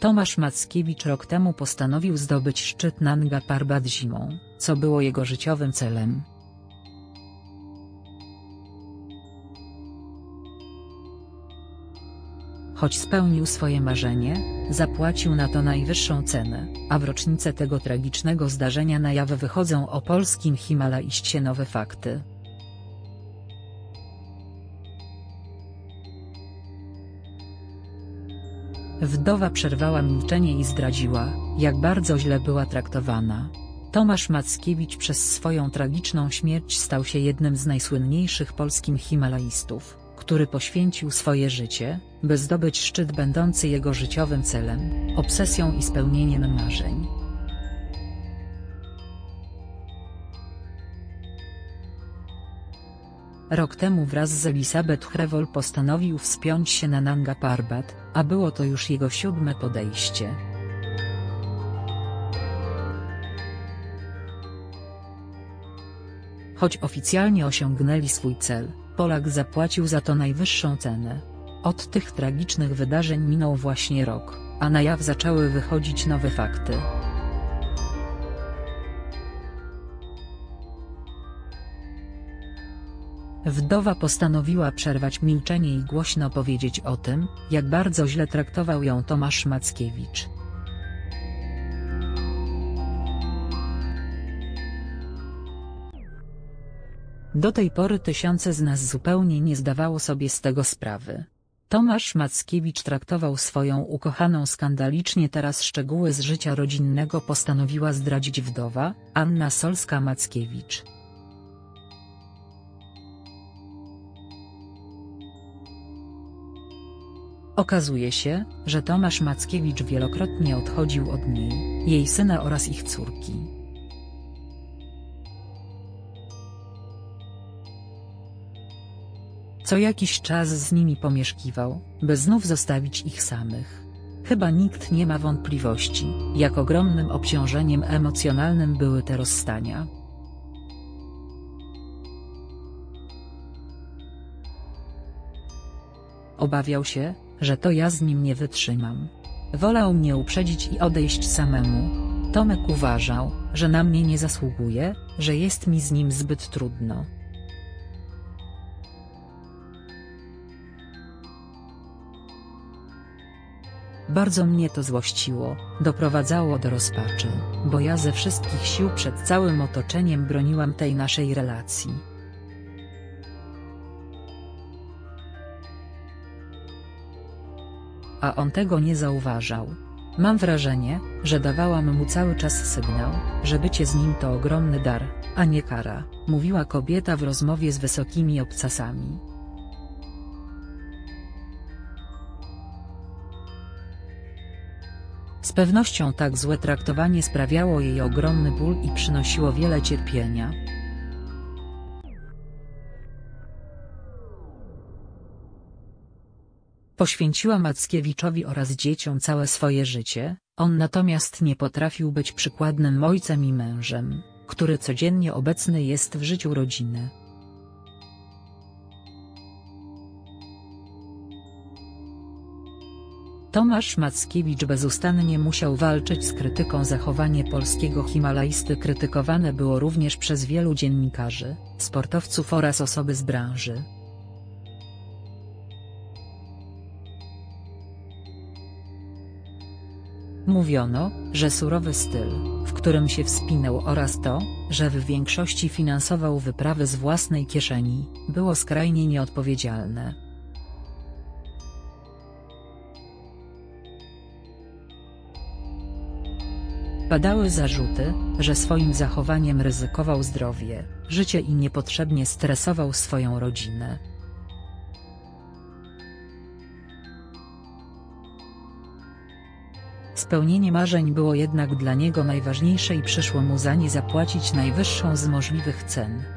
Tomasz Mackiewicz rok temu postanowił zdobyć szczyt Nanga Parbat zimą, co było jego życiowym celem. Choć spełnił swoje marzenie, zapłacił na to najwyższą cenę, a w rocznicę tego tragicznego zdarzenia na jaw wychodzą o polskim Himalaiście nowe fakty. Wdowa przerwała milczenie i zdradziła, jak bardzo źle była traktowana. Tomasz Mackiewicz przez swoją tragiczną śmierć stał się jednym z najsłynniejszych polskich himalaistów, który poświęcił swoje życie, by zdobyć szczyt będący jego życiowym celem, obsesją i spełnieniem marzeń. Rok temu wraz z Elisabeth Hrewol postanowił wspiąć się na Nanga Parbat, a było to już jego siódme podejście. Choć oficjalnie osiągnęli swój cel, Polak zapłacił za to najwyższą cenę. Od tych tragicznych wydarzeń minął właśnie rok, a na jaw zaczęły wychodzić nowe fakty. Wdowa postanowiła przerwać milczenie i głośno powiedzieć o tym, jak bardzo źle traktował ją Tomasz Mackiewicz. Do tej pory tysiące z nas zupełnie nie zdawało sobie z tego sprawy. Tomasz Mackiewicz traktował swoją ukochaną skandalicznie teraz szczegóły z życia rodzinnego postanowiła zdradzić wdowa, Anna Solska-Mackiewicz. Okazuje się, że Tomasz Mackiewicz wielokrotnie odchodził od niej, jej syna oraz ich córki. Co jakiś czas z nimi pomieszkiwał, by znów zostawić ich samych. Chyba nikt nie ma wątpliwości, jak ogromnym obciążeniem emocjonalnym były te rozstania. Obawiał się, że to ja z nim nie wytrzymam. Wolał mnie uprzedzić i odejść samemu. Tomek uważał, że na mnie nie zasługuje, że jest mi z nim zbyt trudno. Bardzo mnie to złościło, doprowadzało do rozpaczy, bo ja ze wszystkich sił przed całym otoczeniem broniłam tej naszej relacji. A on tego nie zauważał. Mam wrażenie, że dawałam mu cały czas sygnał, że bycie z nim to ogromny dar, a nie kara, mówiła kobieta w rozmowie z wysokimi obcasami. Z pewnością tak złe traktowanie sprawiało jej ogromny ból i przynosiło wiele cierpienia. Poświęciła Mackiewiczowi oraz dzieciom całe swoje życie, on natomiast nie potrafił być przykładnym ojcem i mężem, który codziennie obecny jest w życiu rodziny. Tomasz Mackiewicz bezustannie musiał walczyć z krytyką zachowanie polskiego himalaisty krytykowane było również przez wielu dziennikarzy, sportowców oraz osoby z branży. Mówiono, że surowy styl, w którym się wspinał oraz to, że w większości finansował wyprawy z własnej kieszeni, było skrajnie nieodpowiedzialne. Padały zarzuty, że swoim zachowaniem ryzykował zdrowie, życie i niepotrzebnie stresował swoją rodzinę. Spełnienie marzeń było jednak dla niego najważniejsze i przyszło mu za nie zapłacić najwyższą z możliwych cen.